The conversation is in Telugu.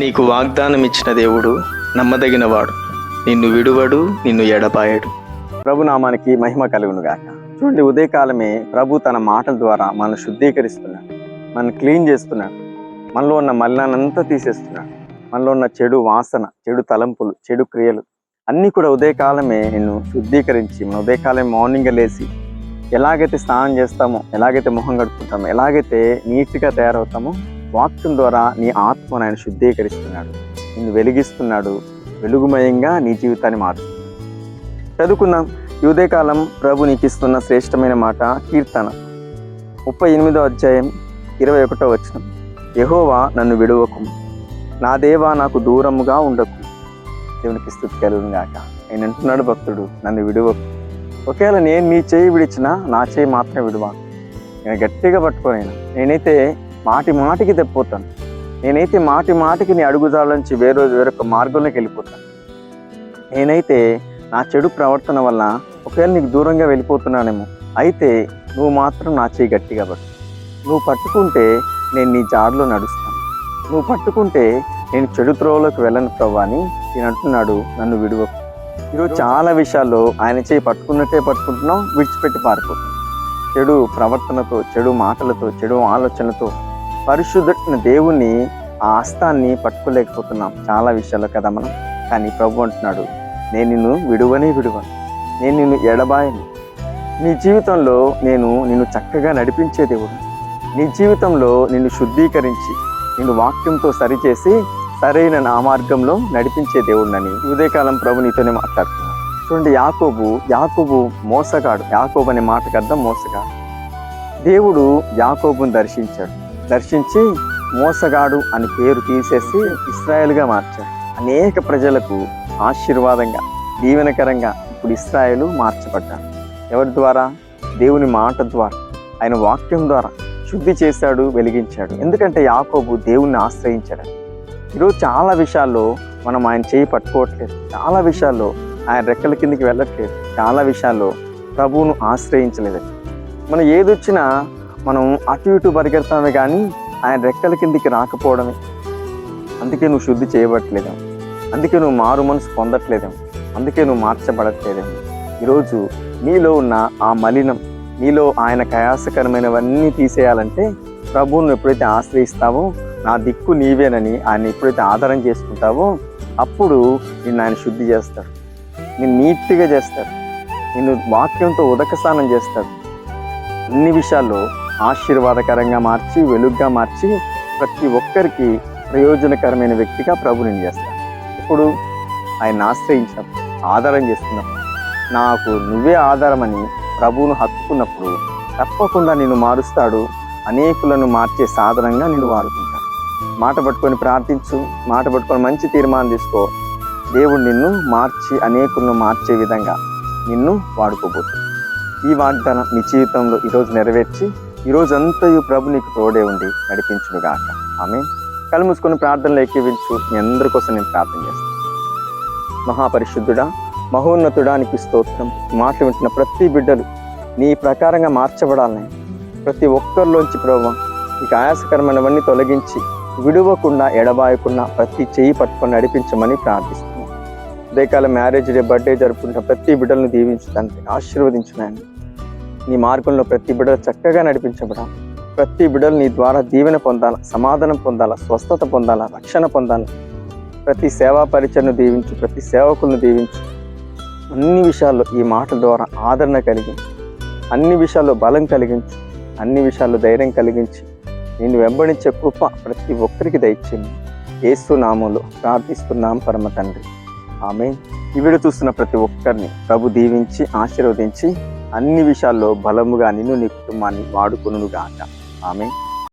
నీకు వాగ్దానం ఇచ్చిన దేవుడు నమ్మదగినవాడు. నిన్ను విడువడు నిన్ను ఎడపాయడు ప్రభు నామానికి మహిమ కలుగునుగాక. చూడండి ఉదయకాలమే ప్రభు తన మాటల ద్వారా మనం శుద్ధీకరిస్తున్నాడు. మనం క్లీన్ చేస్తున్నాడు. మనలో ఉన్న మలినానంతా తీసేస్తున్నాడు. మనలో ఉన్న చెడు వాసన చెడు తలంపులు చెడు క్రియలు అన్నీ కూడా ఉదయకాలమే నిన్ను శుద్ధీకరించి మన ఉదయకాలం మార్నింగ్ లేచి ఎలాగైతే స్నానం చేస్తామో ఎలాగైతే మొహం కడుపుకుంటామో ఎలాగైతే నీట్గా తయారవుతామో వాక్యం ద్వారా నీ ఆత్మను ఆయన శుద్ధీకరిస్తున్నాడు. నిన్ను వెలిగిస్తున్నాడు. వెలుగుమయంగా నీ జీవితాన్ని మారుస్తున్నాడు చదువుకుందాం. యుదయకాలం ప్రభు నీకు ఇస్తున్న శ్రేష్టమైన మాట కీర్తన. ముప్పై ఎనిమిదో అధ్యాయం ఇరవై ఒకటో వచనం. యహోవా నన్ను విడువకు. నా దేవా నాకు దూరముగా ఉండకు. దేవునికి స్థుతి కలుగుగాక ఆయన అంటున్నాడు భక్తుడు నన్ను విడువకు. ఒకవేళ నేను నీ చేయి విడిచినా నా చేయి మాత్రమే విడువా? నేను గట్టిగా పట్టుకోలేను. నేనైతే మాటి మాటికి తెప్పిపోతాను నేనైతే మాటి మాటికి నీ అడుగుదాల నుంచి వేరే వేరొక మార్గంలోకి వెళ్ళిపోతాను. నేనైతే నా చెడు ప్రవర్తన వల్ల ఒకవేళ నీకు దూరంగా వెళ్ళిపోతున్నానేమో అయితే నువ్వు మాత్రం నా చేయి గట్టిగా పట్టు. నువ్వు పట్టుకుంటే నేను నీ జాడలో నడుస్తాను. నువ్వు పట్టుకుంటే నేను చెడు త్రోవలోకి వెళ్ళను ప్రభా అని నేను అంటున్నాడు నన్ను విడువకు. ఈరోజు చాలా విషయాల్లో ఆయన చేయి పట్టుకున్నట్టే పట్టుకుంటున్నాం విడిచిపెట్టి పారిపోతున్నాం. చెడు ప్రవర్తనతో చెడు మాటలతో చెడు ఆలోచనలతో పరిశుద్ధమైన దేవుణ్ణి ఆ హస్తాన్ని పట్టుకోలేకపోతున్నాం. చాలా విషయాల్లో కదా మనం. కానీ ప్రభు అంటున్నాడు నేను నిన్ను విడువనే విడువను. నేను నిన్ను ఎడబాయను. నీ జీవితంలో నేను నిన్ను చక్కగా నడిపించే దేవుడు. నీ జీవితంలో నిన్ను శుద్ధీకరించి నిన్ను వాక్యంతో సరిచేసి సరైన నా మార్గంలో నడిపించే దేవుడినని ఉదయకాలం ప్రభు నీతోనే మాట్లాడుతున్నాను చూడండి యాకోబు యాకోబు మోసగాడు. యాకోబు అనే మాటకు అర్థం మోసగాడు. దేవుడు యాకోబుని దర్శించాడు. దర్శించి మోసగాడు అని పేరు తీసేసి ఇస్రాయేల్గా మార్చాడు. అనేక ప్రజలకు ఆశీర్వాదంగా దీవెనకరంగా ఇప్పుడు ఇస్రాయేలు మార్చబడ్డారు. ఎవరి ద్వారా? దేవుని మాట ద్వారా ఆయన వాక్యం ద్వారా శుద్ధి చేశాడు వెలిగించాడు. ఎందుకంటే యాకోబు దేవుణ్ణి ఆశ్రయించాడు. ఈరోజు చాలా విషయాల్లో మనం ఆయన చేయి పట్టుకోవట్లేదు. చాలా విషయాల్లో ఆయన రెక్కల కిందికి వెళ్ళట్లేదు. చాలా విషయాల్లో ప్రభువును ఆశ్రయించలేదు. మనం ఏదొచ్చినా మనం అటు ఇటు పరిగెడతామే కానీ ఆయన రెక్కల కిందికి రాకపోవడమే. అందుకే నువ్వు శుద్ధి చేయబట్టలేదేమో అందుకే నువ్వు మారు మనసు పొందట్లేదేమో అందుకే నువ్వు మార్చబడట్లేదేమో ఈరోజు నీలో ఉన్న ఆ మలినం నీలో ఆయన కయాసకరమైనవన్నీ తీసేయాలంటే ప్రభువును ఎప్పుడైతే ఆశ్రయిస్తావో నా దిక్కు నీవేనని ఆయన ఎప్పుడైతే ఆధారం చేసుకుంటావో అప్పుడు నిన్ను ఆయన శుద్ధి చేస్తాడు. నేను నీట్గా చేస్తాడు. నిన్ను వాక్యంతో ఉదక స్నానం చేస్తాడు. అన్ని విషయాల్లో ఆశీర్వాదకరంగా మార్చి వెలుగ్గా మార్చి ప్రతి ఒక్కరికి ప్రయోజనకరమైన వ్యక్తిగా ప్రభు నేను చేస్తాను ఇప్పుడు ఆయన ఆశ్రయించినప్పుడు ఆధారం చేసుకున్నప్పుడు నాకు నువ్వే ఆధారమని ప్రభువును హత్తుకున్నప్పుడు తప్పకుండా నిన్ను మారుస్తాడు. అనేకులను మార్చే సాధనంగా నిన్ను వాడుకుంటాను మాట పట్టుకొని ప్రార్థించు మాట పట్టుకొని మంచి తీర్మానం తీసుకో. దేవుడు నిన్ను మార్చి అనేకులను మార్చే విధంగా నిన్ను వాడుకోబోతుంది ఈ వాగ్దానం నీ జీవితంలో ఈరోజు నెరవేర్చి ఈ అంతయు ప్రభు నీకు తోడే ఉండి నడిపించును గాక ఆమె కళ్ళు మూసుకొని ప్రార్థనలు ఎక్కివించు మీ అందరి కోసం నేను ప్రార్థన చేస్తాను. మహాపరిశుద్ధుడా మహోన్నతుడా నీకు స్తోత్రం. మాటలు వింటున్న ప్రతి బిడ్డలు నీ ప్రకారంగా మార్చబడాలని ప్రతి ఒక్కరిలోంచి ప్రభు నీకు ఆయాసకరమైనవన్నీ తొలగించి విడవకుండా ఎడబాయకుండా ప్రతి చెయ్యి పట్టుకొని నడిపించమని ప్రార్థిస్తున్నాను ఉదయకాల మ్యారేజ్ డే బర్త్డే జరుపుకుంటున్న ప్రతి బిడ్డలను దీవించడానికి తండ్రి ఆశీర్వదించున్నాను నీ మార్గంలో ప్రతి బిడ్డ చక్కగా నడిపించబడా. ప్రతి బిడ్డలు నీ ద్వారా దీవెన పొందాలా సమాధానం పొందాలా స్వస్థత పొందాలా రక్షణ పొందాలా. ప్రతి సేవా పరిచయను దీవించు ప్రతి సేవకులను దీవించు. అన్ని విషయాల్లో ఈ మాట ద్వారా ఆదరణ కలిగించు అన్ని విషయాల్లో బలం కలిగించు అన్ని విషయాల్లో ధైర్యం కలిగించి నేను వెంబడించే కృప ప్రతి ఒక్కరికి దయచేయండి. ఏసు నామంలో ప్రార్థిస్తున్నాం పరమ తండ్రి. ఆమె ఈ వీడియో చూస్తున్న ప్రతి ఒక్కరిని ప్రభు దీవించి ఆశీర్వదించి అన్ని విషయాల్లో బలముగా నిన్ను నీ కుటుంబాన్ని వాడుకొనుగాక ఆమె